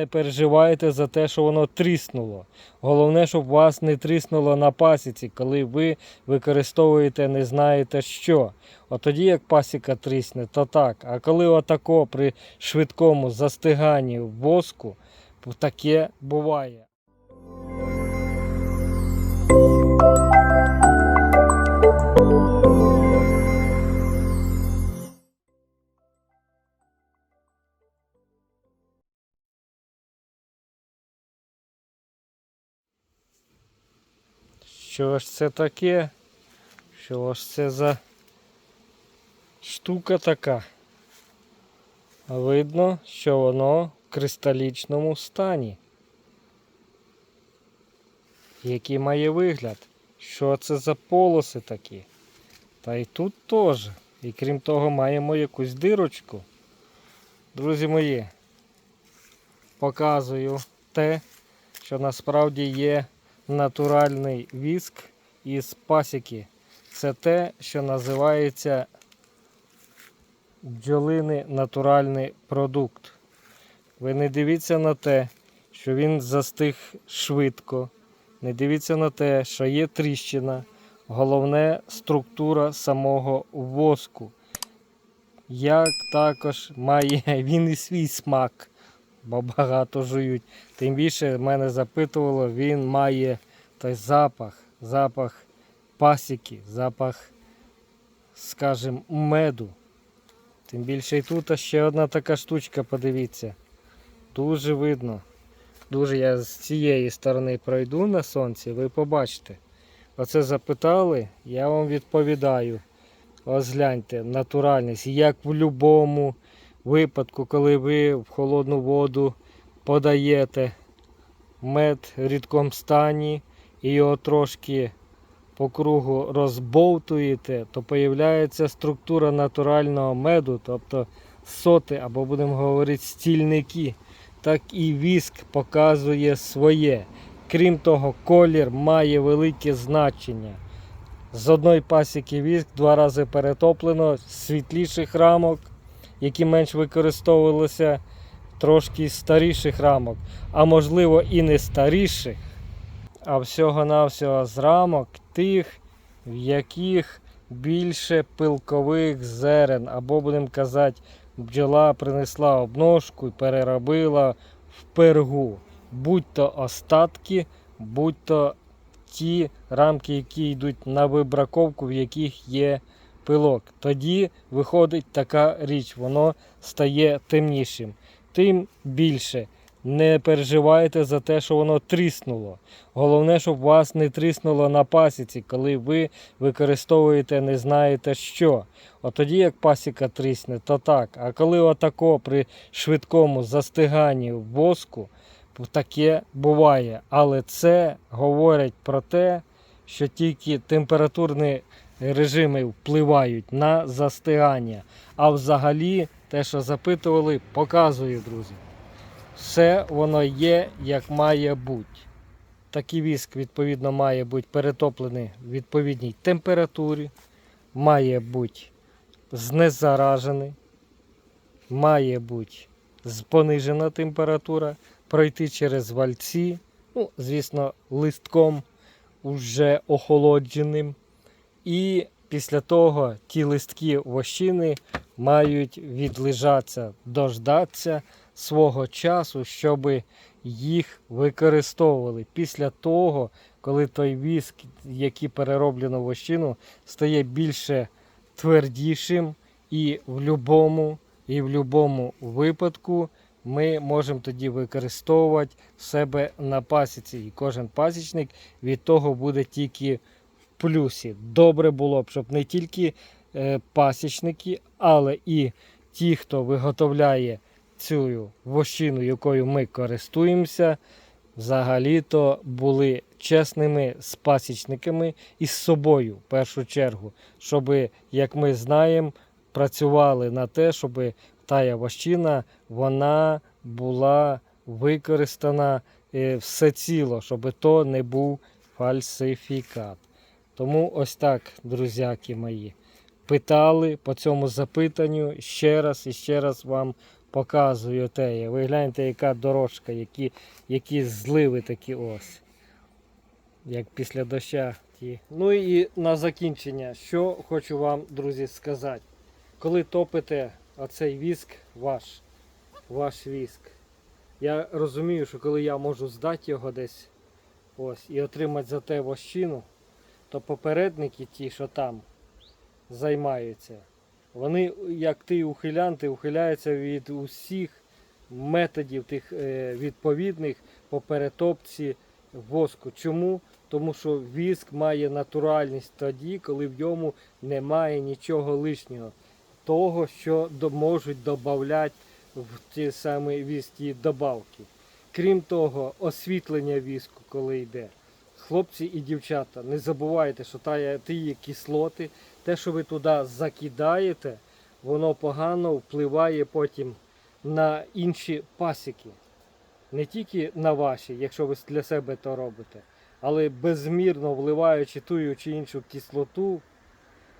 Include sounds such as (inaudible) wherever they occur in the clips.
не переживайте за те, що воно тріснуло. Головне, щоб вас не тріснуло на пасіці, коли ви використовуєте не знаєте що. От тоді як пасіка трісне, то так. А коли отако при швидкому застиганні воску, таке буває. Що ж це таке? Що ж це за штука така? Видно, що воно в кристалічному стані. Який має вигляд? Що це за полоси такі? Та і тут теж. І крім того, маємо якусь дирочку. Друзі мої, показую те, що насправді є натуральний віск із пасіки. Це те, що називається бджолиний натуральний продукт. Ви не дивіться на те, що він застиг швидко. Не дивіться на те, що є тріщина. Головне структура самого воску. Як також має (laughs) він і свій смак, бо багато жують. Тим більше мене запитувало, він має той запах, запах пасіки, запах, скажімо, меду. Тим більше і тут ще одна така штучка, подивіться. Дуже видно. Дуже я з цієї сторони пройду на сонці, ви побачите. Оце запитали, я вам відповідаю. Ось гляньте, натуральність. Як в будь-якому випадку, коли ви в холодну воду подаєте мед в рідкому стані і його трошки по кругу розбовтуєте, то появляється структура натурального меду, тобто соти, або будемо говорити стільники. Так і віск показує своє. Крім того, колір має велике значення. З одної пасіки віск два рази перетоплено світліших рамок, які менш використовувалися, трошки старіших рамок, а можливо і не старіших, а всього-навсього з рамок тих, в яких більше пилкових зерен, або, будемо казати, бджола принесла обножку і переробила в пергу. Будь-то остатки, будь-то ті рамки, які йдуть на вибраковку, в яких є пилок. Тоді виходить така річ, воно стає темнішим. Тим більше не переживайте за те, що воно тріснуло. Головне, щоб вас не тріснуло на пасіці, коли ви використовуєте не знаєте що. От тоді як пасіка трісне, то так. А коли отако при швидкому застиганні воску, таке буває. Але це говорить про те, що тільки температурні режими впливають на застигання. А взагалі, те, що запитували, показую, друзі. Все воно є, як має бути. Такий віск, відповідно, має бути перетоплений в відповідній температурі, має бути знезаражений, має бути понижена температура, пройти через вальці, ну, звісно, листком уже охолодженим. І після того ті листки вощини мають відлежатися, дождатися свого часу, щоб їх використовували. Після того, коли той віск, який перероблено в вощину, стає більше твердішим, і в будь-якому і в будь-якому випадку ми можемо тоді використовувати себе на пасіці. І кожен пасічник від того буде тільки плюсі. Добре було б, щоб не тільки е, пасічники, але і ті, хто виготовляє цю вощину, якою ми користуємося, взагалі-то були чесними з пасічниками і з собою в першу чергу, щоб, як ми знаємо, працювали на те, щоб тая вощина вона була використана е, все ціло, щоб то не був фальсифікат. Тому ось так, друзяки мої. Питали по цьому запитанню ще раз і ще раз вам показую те. Ви гляньте, яка дорожка, які, які зливи такі ось. Як після доща. Ті. Ну і на закінчення, що хочу вам, друзі, сказати. Коли топите оцей віск ваш, ваш віск, я розумію, що коли я можу здати його десь ось, і отримати за те вощину, то попередники ті, що там займаються, вони, як ти ухилянти, ухиляються від усіх методів тих е, відповідних по перетопці воску. Чому? Тому що віск має натуральність тоді, коли в ньому немає нічого лишнього. Того, що можуть додати в ті самі віскі добавки. Крім того, освітлення віску, коли йде. Хлопці і дівчата, не забувайте, що та, ті кислоти, те, що ви туди закидаєте, воно погано впливає потім на інші пасіки. Не тільки на ваші, якщо ви для себе то робите, але безмірно вливаючи ту чи іншу кислоту,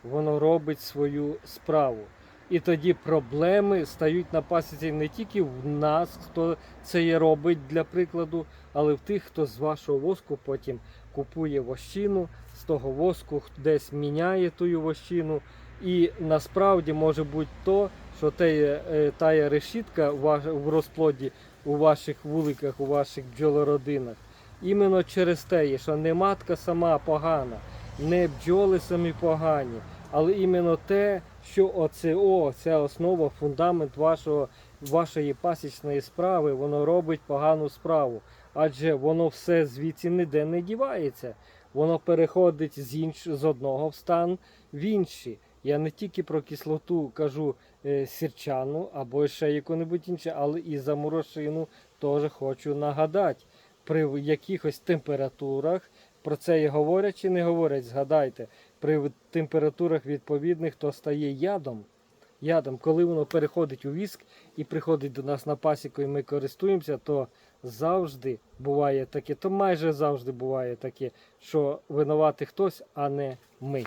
воно робить свою справу. І тоді проблеми стають на пасіці не тільки в нас, хто це є робить для прикладу, але в тих, хто з вашого воску потім купує вощину, з того воску десь міняє ту вощину. І насправді може бути то, що те, е, тая решітка в розплоді у ваших вуликах, у ваших бджолородинах. Іменно через те, що не матка сама погана, не бджоли самі погані, але іменно те, що ОЦО, ця основа, фундамент вашого, вашої пасічної справи, воно робить погану справу. Адже воно все звідси ніде не дівається. Воно переходить з, інш... з одного в стан в інший. Я не тільки про кислоту кажу е, сірчану або ще яку-небудь інше, але і за морошину теж хочу нагадати. При якихось температурах, про це і говорять чи не говорять, згадайте, при температурах відповідних то стає ядом. Ядом, коли воно переходить у віск і приходить до нас на пасіку, і ми користуємося, то завжди буває таке, то майже завжди буває таке, що винуватий хтось, а не ми.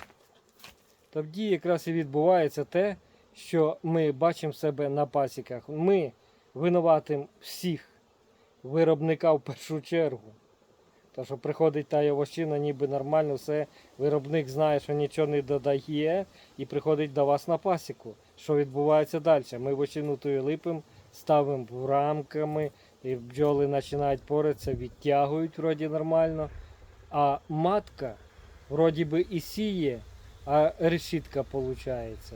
Тоді якраз і відбувається те, що ми бачимо себе на пасіках. Ми винуватим всіх виробника в першу чергу. То, що приходить та овощина, ніби нормально, все, виробник знає, що нічого не додає, і приходить до вас на пасіку. Що відбувається далі? Ми овощину тою липимо, ставимо в рамками, і бджоли починають поритися, відтягують вроді нормально. А матка вроді би і сіє, а решітка виходить.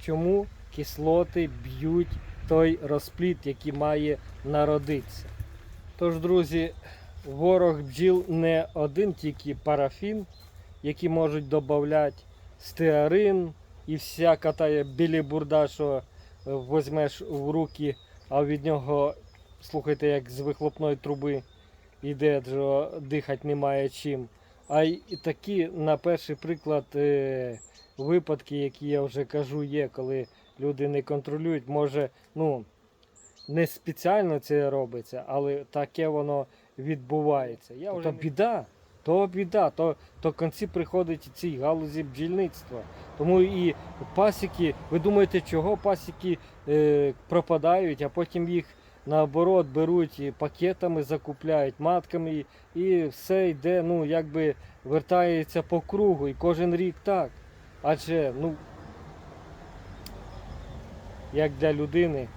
Чому кислоти б'ють той розпліт, який має народитися? Тож, друзі, ворог бджіл не один тільки парафін, який можуть додати стеарин і всяка та білібурда, що е, візьмеш в руки, а від нього, слухайте, як з вихлопної труби йде, що дихати немає чим. А й такі, на перший приклад, е, випадки, які я вже кажу, є, коли люди не контролюють, може, ну, не спеціально це робиться, але таке воно відбувається. Я то біда, то біда, то, то в кінці приходить цій галузі бджільництва. Тому і пасіки, ви думаєте, чого пасіки е, пропадають, а потім їх наоборот беруть і пакетами, закупляють матками, і, і все йде, ну якби вертається по кругу, і кожен рік так. Адже, ну, як для людини,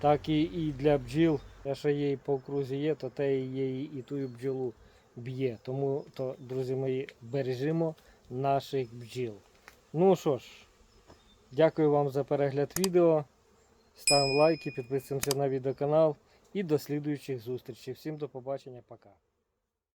так і, і для бджіл. Те, що їй по окрузі є, то те її і ту бджолу б'є. Тому, то, друзі мої, бережимо наших бджіл. Ну що ж, дякую вам за перегляд відео. Ставимо лайки, підписуємося на відеоканал і до слідуючих зустрічей. Всім до побачення, пока.